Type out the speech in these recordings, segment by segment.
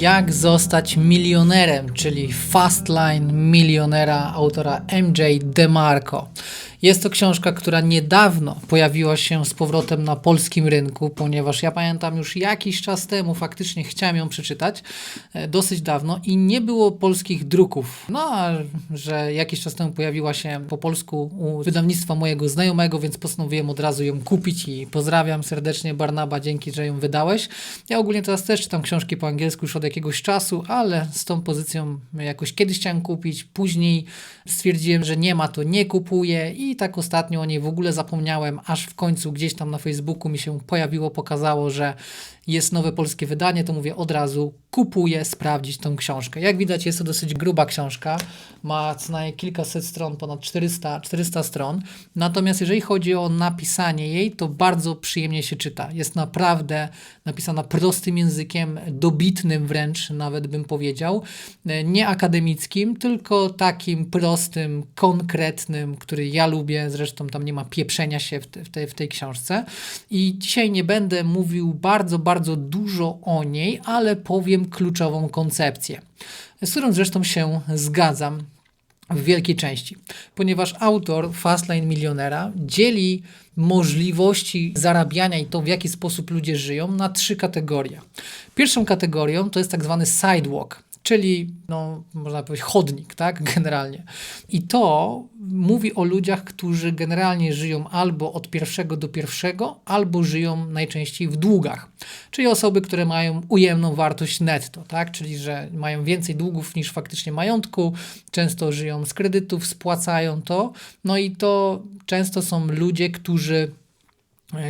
Jak zostać milionerem, czyli Fastline milionera autora MJ DeMarco. Jest to książka, która niedawno pojawiła się z powrotem na polskim rynku, ponieważ ja pamiętam już jakiś czas temu faktycznie chciałem ją przeczytać, e, dosyć dawno i nie było polskich druków. No a że jakiś czas temu pojawiła się po polsku u wydawnictwa mojego znajomego, więc postanowiłem od razu ją kupić i pozdrawiam serdecznie Barnaba, dzięki, że ją wydałeś. Ja ogólnie teraz też czytam książki po angielsku już od jakiegoś czasu, ale z tą pozycją jakoś kiedyś chciałem kupić, później stwierdziłem, że nie ma, to nie kupuję i tak ostatnio o niej w ogóle zapomniałem, aż w końcu gdzieś tam na Facebooku mi się pojawiło, pokazało, że jest nowe polskie wydanie, to mówię od razu, kupuję sprawdzić tą książkę. Jak widać jest to dosyć gruba książka, ma co najmniej kilkaset stron, ponad 400, 400 stron, natomiast jeżeli chodzi o napisanie jej, to bardzo przyjemnie się czyta. Jest naprawdę napisana prostym językiem, dobitnym wręcz nawet bym powiedział, nie akademickim, tylko takim prostym, konkretnym, który ja lubię, zresztą tam nie ma pieprzenia się w, te, w, tej, w tej książce i dzisiaj nie będę mówił bardzo, bardzo dużo o niej, ale powiem kluczową koncepcję, z którą zresztą się zgadzam w wielkiej części, ponieważ autor Fastlane Milionera dzieli możliwości zarabiania i to, w jaki sposób ludzie żyją, na trzy kategorie. Pierwszą kategorią to jest tak zwany sidewalk, czyli no, można powiedzieć chodnik, tak, generalnie. I to mówi o ludziach, którzy generalnie żyją albo od pierwszego do pierwszego, albo żyją najczęściej w długach. Czyli osoby, które mają ujemną wartość netto, tak, czyli że mają więcej długów niż faktycznie majątku, często żyją z kredytów, spłacają to, no i to często są ludzie, którzy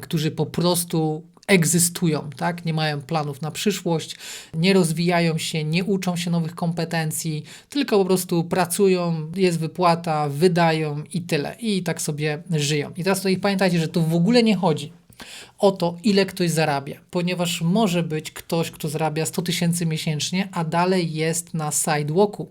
którzy po prostu egzystują, tak? nie mają planów na przyszłość, nie rozwijają się, nie uczą się nowych kompetencji, tylko po prostu pracują, jest wypłata, wydają i tyle. I tak sobie żyją. I teraz tutaj pamiętajcie, że to w ogóle nie chodzi o to, ile ktoś zarabia, ponieważ może być ktoś, kto zarabia 100 tysięcy miesięcznie, a dalej jest na sidewalku,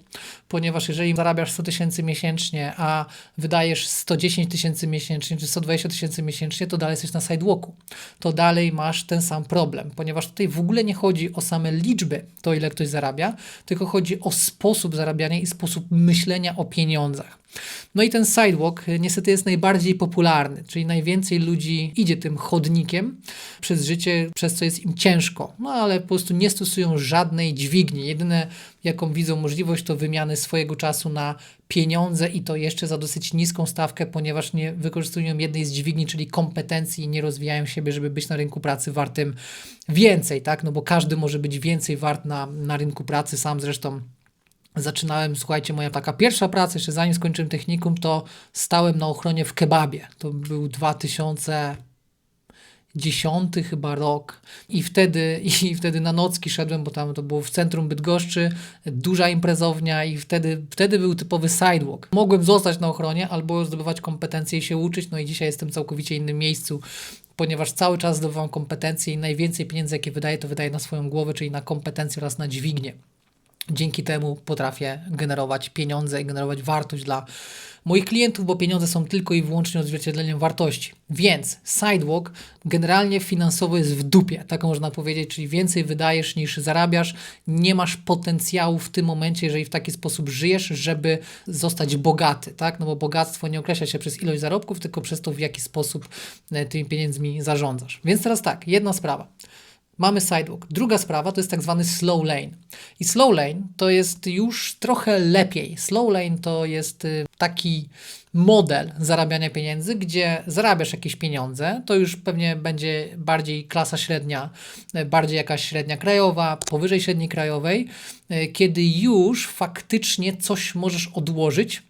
ponieważ jeżeli zarabiasz 100 tysięcy miesięcznie, a wydajesz 110 tysięcy miesięcznie, czy 120 tysięcy miesięcznie, to dalej jesteś na sidewalku. To dalej masz ten sam problem, ponieważ tutaj w ogóle nie chodzi o same liczby, to ile ktoś zarabia, tylko chodzi o sposób zarabiania i sposób myślenia o pieniądzach. No i ten sidewalk niestety jest najbardziej popularny, czyli najwięcej ludzi idzie tym chodnikiem przez życie, przez co jest im ciężko, no ale po prostu nie stosują żadnej dźwigni. Jedyne, jaką widzą możliwość, to wymiany swojego czasu na pieniądze i to jeszcze za dosyć niską stawkę, ponieważ nie wykorzystują jednej z dźwigni, czyli kompetencji i nie rozwijają siebie, żeby być na rynku pracy wartym więcej, tak? No bo każdy może być więcej wart na, na rynku pracy, sam zresztą zaczynałem, słuchajcie, moja taka pierwsza praca, jeszcze zanim skończyłem technikum, to stałem na ochronie w kebabie. To był 2010 chyba rok i wtedy, i wtedy na nocki szedłem, bo tam to było w centrum Bydgoszczy, duża imprezownia i wtedy, wtedy był typowy sidewalk. Mogłem zostać na ochronie albo zdobywać kompetencje i się uczyć, no i dzisiaj jestem w całkowicie innym miejscu, ponieważ cały czas zdobywam kompetencje i najwięcej pieniędzy, jakie wydaję, to wydaję na swoją głowę, czyli na kompetencje oraz na dźwignię. Dzięki temu potrafię generować pieniądze i generować wartość dla moich klientów, bo pieniądze są tylko i wyłącznie odzwierciedleniem wartości. Więc sidewalk generalnie finansowo jest w dupie, tak można powiedzieć, czyli więcej wydajesz niż zarabiasz, nie masz potencjału w tym momencie, jeżeli w taki sposób żyjesz, żeby zostać bogaty, tak? No bo bogactwo nie określa się przez ilość zarobków, tylko przez to, w jaki sposób e, tymi pieniędzmi zarządzasz. Więc teraz tak, jedna sprawa. Mamy sidewalk. Druga sprawa to jest tak zwany slow lane. I slow lane to jest już trochę lepiej. Slow lane to jest y, taki model zarabiania pieniędzy, gdzie zarabiasz jakieś pieniądze, to już pewnie będzie bardziej klasa średnia, y, bardziej jakaś średnia krajowa, powyżej średniej krajowej, y, kiedy już faktycznie coś możesz odłożyć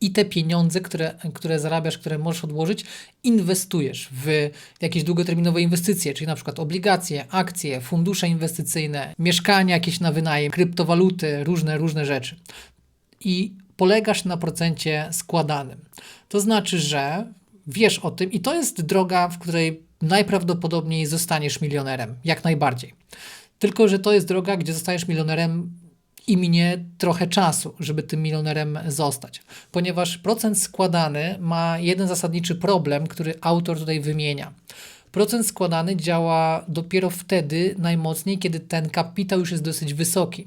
i te pieniądze, które, które zarabiasz, które możesz odłożyć, inwestujesz w jakieś długoterminowe inwestycje, czyli na przykład obligacje, akcje, fundusze inwestycyjne, mieszkania jakieś na wynajem, kryptowaluty, różne, różne rzeczy. I polegasz na procencie składanym. To znaczy, że wiesz o tym i to jest droga, w której najprawdopodobniej zostaniesz milionerem, jak najbardziej. Tylko, że to jest droga, gdzie zostaniesz milionerem i minie trochę czasu, żeby tym milionerem zostać. Ponieważ procent składany ma jeden zasadniczy problem, który autor tutaj wymienia. Procent składany działa dopiero wtedy najmocniej, kiedy ten kapitał już jest dosyć wysoki.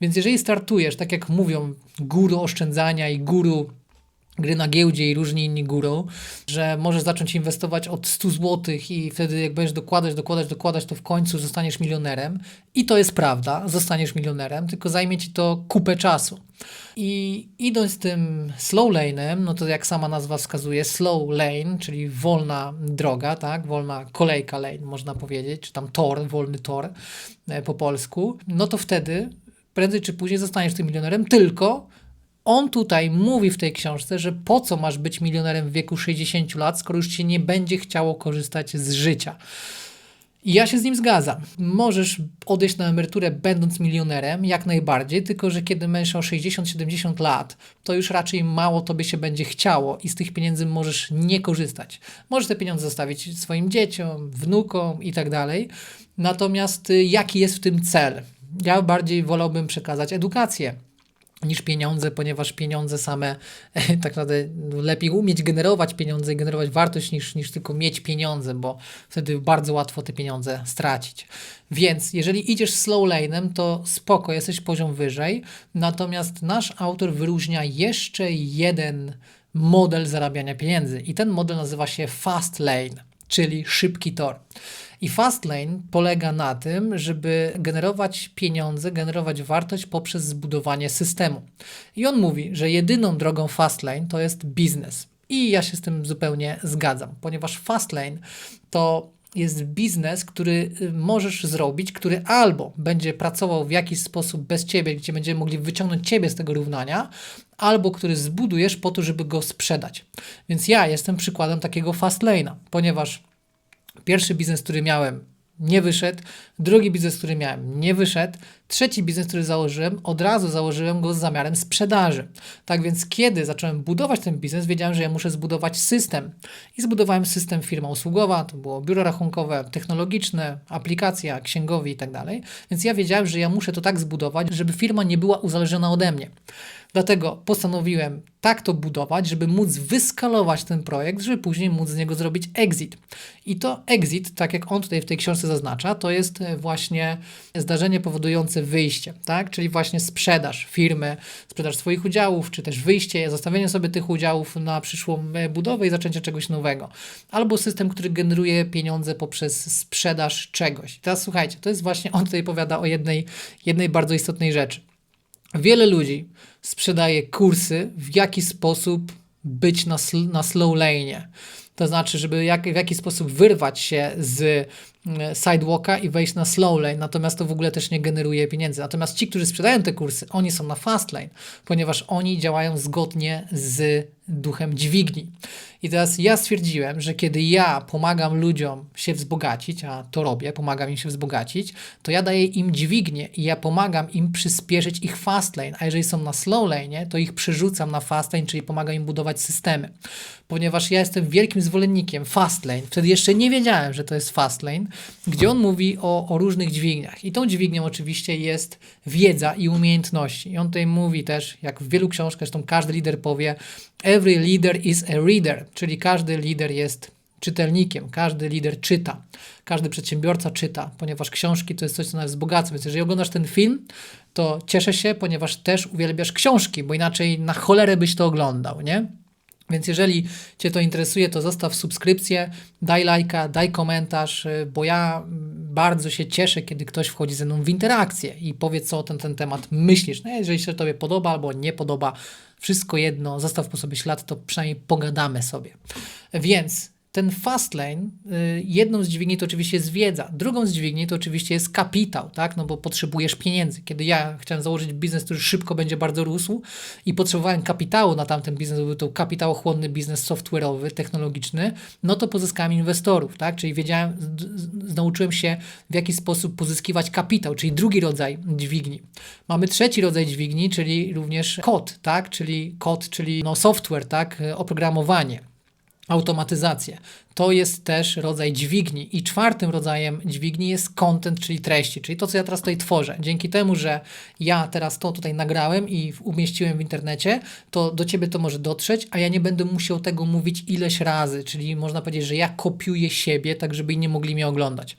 Więc jeżeli startujesz, tak jak mówią guru oszczędzania i guru gry na giełdzie i różni inni górą, że możesz zacząć inwestować od 100 zł i wtedy jak będziesz dokładać, dokładać, dokładać, to w końcu zostaniesz milionerem. I to jest prawda, zostaniesz milionerem, tylko zajmie ci to kupę czasu. I idąc tym slow lane'em, no to jak sama nazwa wskazuje, slow lane, czyli wolna droga, tak, wolna kolejka lane, można powiedzieć, czy tam tor, wolny tor e, po polsku, no to wtedy prędzej czy później zostaniesz tym milionerem, tylko on tutaj mówi w tej książce, że po co masz być milionerem w wieku 60 lat, skoro już ci nie będzie chciało korzystać z życia. I ja się z nim zgadzam. Możesz odejść na emeryturę będąc milionerem, jak najbardziej, tylko że kiedy będziesz o 60-70 lat, to już raczej mało tobie się będzie chciało i z tych pieniędzy możesz nie korzystać. Możesz te pieniądze zostawić swoim dzieciom, wnukom i tak dalej. Natomiast y, jaki jest w tym cel? Ja bardziej wolałbym przekazać edukację niż pieniądze, ponieważ pieniądze same tak naprawdę lepiej umieć generować pieniądze i generować wartość niż, niż tylko mieć pieniądze, bo wtedy bardzo łatwo te pieniądze stracić. Więc jeżeli idziesz slow lane'em, to spoko, jesteś poziom wyżej. Natomiast nasz autor wyróżnia jeszcze jeden model zarabiania pieniędzy i ten model nazywa się fast lane, czyli szybki tor. I Fastlane polega na tym, żeby generować pieniądze, generować wartość poprzez zbudowanie systemu. I on mówi, że jedyną drogą Fastlane to jest biznes. I ja się z tym zupełnie zgadzam, ponieważ Fastlane to jest biznes, który y, możesz zrobić, który albo będzie pracował w jakiś sposób bez ciebie, gdzie będziemy mogli wyciągnąć ciebie z tego równania, albo który zbudujesz po to, żeby go sprzedać. Więc ja jestem przykładem takiego Fastlane'a, ponieważ Pierwszy biznes, który miałem, nie wyszedł. Drugi biznes, który miałem, nie wyszedł. Trzeci biznes, który założyłem, od razu założyłem go z zamiarem sprzedaży. Tak więc, kiedy zacząłem budować ten biznes, wiedziałem, że ja muszę zbudować system. I zbudowałem system firma usługowa, to było biuro rachunkowe, technologiczne, aplikacja, księgowi i tak dalej. Więc ja wiedziałem, że ja muszę to tak zbudować, żeby firma nie była uzależniona ode mnie. Dlatego postanowiłem tak to budować, żeby móc wyskalować ten projekt, żeby później móc z niego zrobić exit. I to exit, tak jak on tutaj w tej książce zaznacza, to jest e, właśnie zdarzenie powodujące wyjście, tak? Czyli właśnie sprzedaż firmy, sprzedaż swoich udziałów, czy też wyjście, zostawienie sobie tych udziałów na przyszłą e, budowę i zaczęcie czegoś nowego. Albo system, który generuje pieniądze poprzez sprzedaż czegoś. I teraz słuchajcie, to jest właśnie, on tutaj powiada o jednej, jednej bardzo istotnej rzeczy. Wiele ludzi sprzedaje kursy, w jaki sposób być na, sl na slow lane. To znaczy, żeby jak, w jaki sposób wyrwać się z E, sidewalka i wejść na slow lane, natomiast to w ogóle też nie generuje pieniędzy. Natomiast ci, którzy sprzedają te kursy, oni są na fast lane, ponieważ oni działają zgodnie z duchem dźwigni. I teraz ja stwierdziłem, że kiedy ja pomagam ludziom się wzbogacić, a to robię, pomagam im się wzbogacić, to ja daję im dźwignię i ja pomagam im przyspieszyć ich fast lane, a jeżeli są na slow lane, to ich przerzucam na fast lane, czyli pomagam im budować systemy. Ponieważ ja jestem wielkim zwolennikiem fast lane, wtedy jeszcze nie wiedziałem, że to jest fast lane, gdzie on mówi o, o różnych dźwigniach. I tą dźwignią oczywiście jest wiedza i umiejętności. I on tutaj mówi też, jak w wielu książkach, zresztą każdy lider powie, every leader is a reader, czyli każdy lider jest czytelnikiem, każdy lider czyta, każdy przedsiębiorca czyta, ponieważ książki to jest coś, co nas wzbogaca. Więc jeżeli oglądasz ten film, to cieszę się, ponieważ też uwielbiasz książki, bo inaczej na cholerę byś to oglądał, nie? Więc jeżeli Cię to interesuje, to zostaw subskrypcję, daj lajka, daj komentarz, y, bo ja bardzo się cieszę, kiedy ktoś wchodzi ze mną w interakcję i powie, co o ten, ten temat myślisz. No, jeżeli się Tobie podoba albo nie podoba, wszystko jedno, zostaw po sobie ślad, to przynajmniej pogadamy sobie. Więc ten fast lane, y, jedną z dźwigni to oczywiście jest wiedza, drugą z dźwigni to oczywiście jest kapitał, tak? No bo potrzebujesz pieniędzy. Kiedy ja chciałem założyć biznes, który szybko będzie bardzo rósł i potrzebowałem kapitału na tamten biznes, był to kapitałochłonny biznes software'owy, technologiczny, no to pozyskałem inwestorów, tak? Czyli wiedziałem, nauczyłem się w jaki sposób pozyskiwać kapitał, czyli drugi rodzaj dźwigni. Mamy trzeci rodzaj dźwigni, czyli również kod, tak? Czyli kod, czyli no software, tak? Oprogramowanie automatyzację. To jest też rodzaj dźwigni. I czwartym rodzajem dźwigni jest content, czyli treści, czyli to, co ja teraz tutaj tworzę. Dzięki temu, że ja teraz to tutaj nagrałem i umieściłem w internecie, to do ciebie to może dotrzeć, a ja nie będę musiał tego mówić ileś razy, czyli można powiedzieć, że ja kopiuję siebie, tak żeby inni mogli mnie oglądać.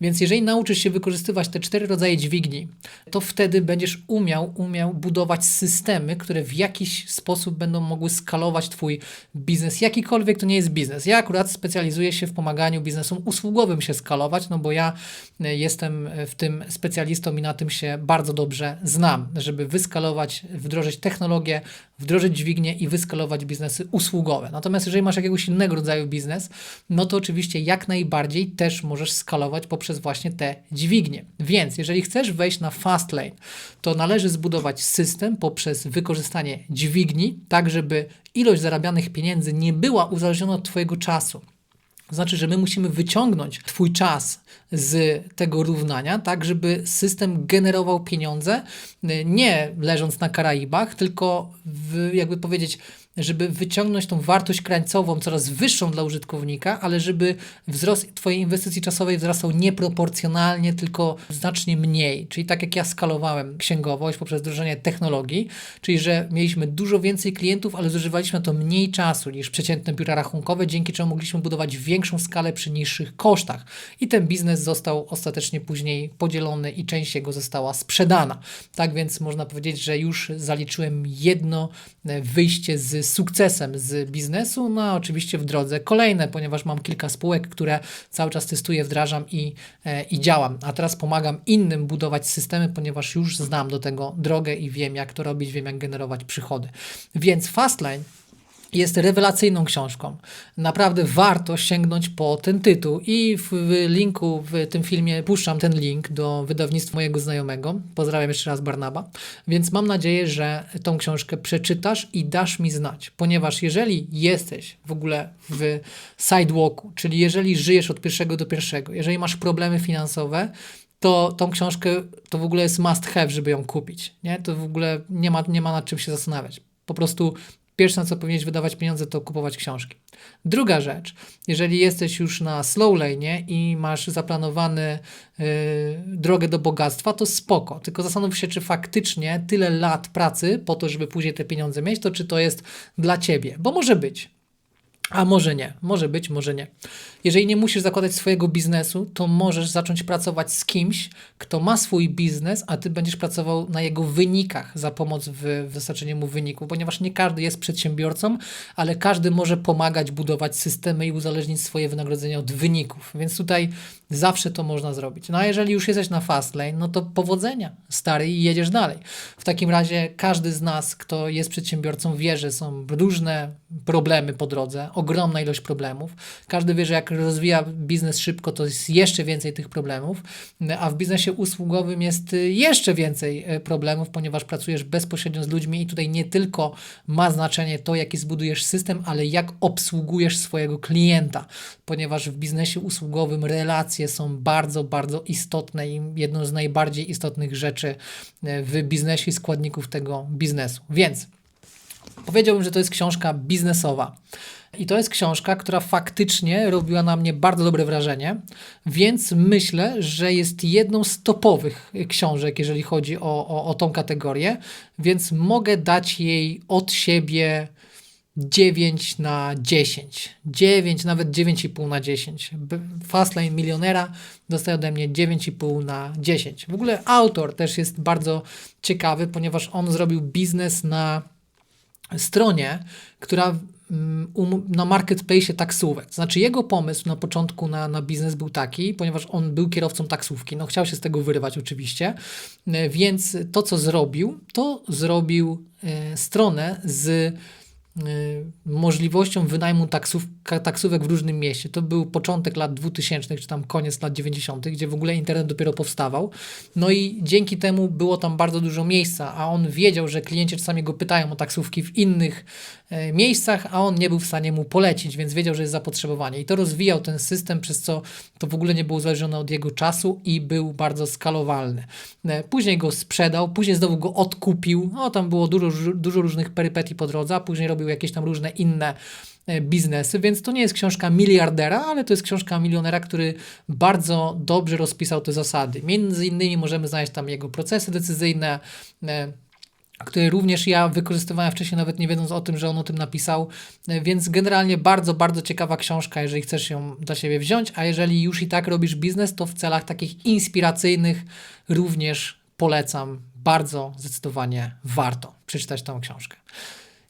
Więc jeżeli nauczysz się wykorzystywać te cztery rodzaje dźwigni, to wtedy będziesz umiał, umiał budować systemy, które w jakiś sposób będą mogły skalować Twój biznes, jakikolwiek to nie jest biznes. Ja akurat specjalizuję się w pomaganiu biznesom usługowym się skalować, no bo ja e, jestem e, w tym specjalistą i na tym się bardzo dobrze znam, żeby wyskalować, wdrożyć technologię, wdrożyć dźwignię i wyskalować biznesy usługowe. Natomiast jeżeli masz jakiegoś innego rodzaju biznes, no to oczywiście jak najbardziej też możesz skalować poprzez właśnie te dźwignie. Więc jeżeli chcesz wejść na Fastlane, to należy zbudować system poprzez wykorzystanie dźwigni, tak żeby ilość zarabianych pieniędzy nie była uzależniona od Twojego czasu. To znaczy, że my musimy wyciągnąć Twój czas z tego równania, tak żeby system generował pieniądze, nie leżąc na Karaibach, tylko w, jakby powiedzieć, żeby wyciągnąć tą wartość krańcową coraz wyższą dla użytkownika, ale żeby wzrost Twojej inwestycji czasowej wzrastał nieproporcjonalnie, tylko znacznie mniej. Czyli tak jak ja skalowałem księgowość poprzez wdrożenie technologii, czyli że mieliśmy dużo więcej klientów, ale zużywaliśmy na to mniej czasu niż przeciętne biura rachunkowe, dzięki czemu mogliśmy budować większą skalę przy niższych kosztach. I ten biznes został ostatecznie później podzielony i część jego została sprzedana. Tak więc można powiedzieć, że już zaliczyłem jedno e, wyjście z sukcesem z biznesu, no a oczywiście w drodze kolejne, ponieważ mam kilka spółek, które cały czas testuję, wdrażam i, e, i działam. A teraz pomagam innym budować systemy, ponieważ już znam do tego drogę i wiem, jak to robić, wiem, jak generować przychody. Więc Fastline jest rewelacyjną książką. Naprawdę warto sięgnąć po ten tytuł i w, linku w tym filmie puszczam ten link do wydawnictwa mojego znajomego. Pozdrawiam jeszcze raz Barnaba. Więc mam nadzieję, że tą książkę przeczytasz i dasz mi znać, ponieważ jeżeli jesteś w ogóle w sidewalku, czyli jeżeli żyjesz od pierwszego do pierwszego, jeżeli masz problemy finansowe, to tą książkę to w ogóle jest must have, żeby ją kupić. Nie? To w ogóle nie ma, nie ma nad czym się zastanawiać. Po prostu Pierwsze, na co powinieneś wydawać pieniądze, to kupować książki. Druga rzecz, jeżeli jesteś już na slow lane i masz zaplanowany yy, drogę do bogactwa, to spoko. Tylko zastanów się, czy faktycznie tyle lat pracy po to, żeby później te pieniądze mieć, to czy to jest dla ciebie. Bo może być. A może nie, może być, może nie. Jeżeli nie musisz zakładać swojego biznesu, to możesz zacząć pracować z kimś, kto ma swój biznes, a ty będziesz pracował na jego wynikach za pomoc w wystarczeniu mu wyniku, ponieważ nie każdy jest przedsiębiorcą, ale każdy może pomagać budować systemy i uzależnić swoje wynagrodzenie od wyników. Więc tutaj zawsze to można zrobić. No a jeżeli już jesteś na fast lane, no to powodzenia, stary, i jedziesz dalej. W takim razie każdy z nas, kto jest przedsiębiorcą, wie, że są różne problemy po drodze, ogromna ilość problemów. Każdy wie, że jak rozwija biznes szybko, to jest jeszcze więcej tych problemów, a w biznesie usługowym jest jeszcze więcej e, problemów, ponieważ pracujesz bezpośrednio z ludźmi i tutaj nie tylko ma znaczenie to, jaki zbudujesz system, ale jak obsługujesz swojego klienta, ponieważ w biznesie usługowym relacje są bardzo, bardzo istotne i jedną z najbardziej istotnych rzeczy e, w biznesie i składników tego biznesu. Więc powiedziałbym, że to jest książka biznesowa. I to jest książka, która faktycznie robiła na mnie bardzo dobre wrażenie, więc myślę, że jest jedną z topowych książek, jeżeli chodzi o, o, o tą kategorię, więc mogę dać jej od siebie 9 na 10. 9, nawet 9,5 na 10. Fastlane Milionera dostaje ode mnie 9,5 na 10. W ogóle autor też jest bardzo ciekawy, ponieważ on zrobił biznes na stronie, która um, na marketplace taksówek. Znaczy jego pomysł na początku na, na biznes był taki, ponieważ on był kierowcą taksówki, no chciał się z tego wyrywać oczywiście, e, więc to co zrobił, to zrobił e, stronę z możliwością wynajmu taksów, taksówek w różnym mieście. To był początek lat 2000, czy tam koniec lat 90., gdzie w ogóle internet dopiero powstawał. No i dzięki temu było tam bardzo dużo miejsca, a on wiedział, że klienci czasami go pytają o taksówki w innych e, miejscach, a on nie był w stanie mu polecić, więc wiedział, że jest zapotrzebowanie. I to rozwijał ten system, przez co to w ogóle nie było zależne od jego czasu i był bardzo skalowalny. E, później go sprzedał, później znowu go odkupił. No tam było dużo, dużo różnych perypetii po drodze, a później robił prowadził jakieś tam różne inne e, biznesy, więc to nie jest książka miliardera, ale to jest książka milionera, który bardzo dobrze rozpisał te zasady. Między innymi możemy znaleźć tam jego procesy decyzyjne, e, które również ja wykorzystywałem wcześniej, nawet nie wiedząc o tym, że on o tym napisał. E, Więc generalnie bardzo, bardzo ciekawa książka, jeżeli chcesz ją dla siebie wziąć, a jeżeli już i tak robisz biznes, to w celach takich inspiracyjnych również polecam. Bardzo zdecydowanie warto przeczytać tą książkę.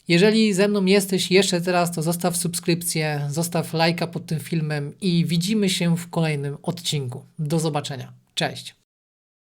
Jeżeli ze mną jesteś jeszcze teraz, to zostaw subskrypcję, zostaw lajka pod tym filmem i widzimy się w kolejnym odcinku. Do zobaczenia. Cześć.